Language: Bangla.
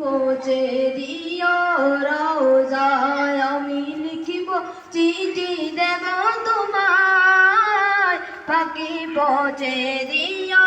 পৌঁছে দিও রোজায় আমি লিখিব চিঠি দেব তোমায়। পাখি পৌঁছে দিও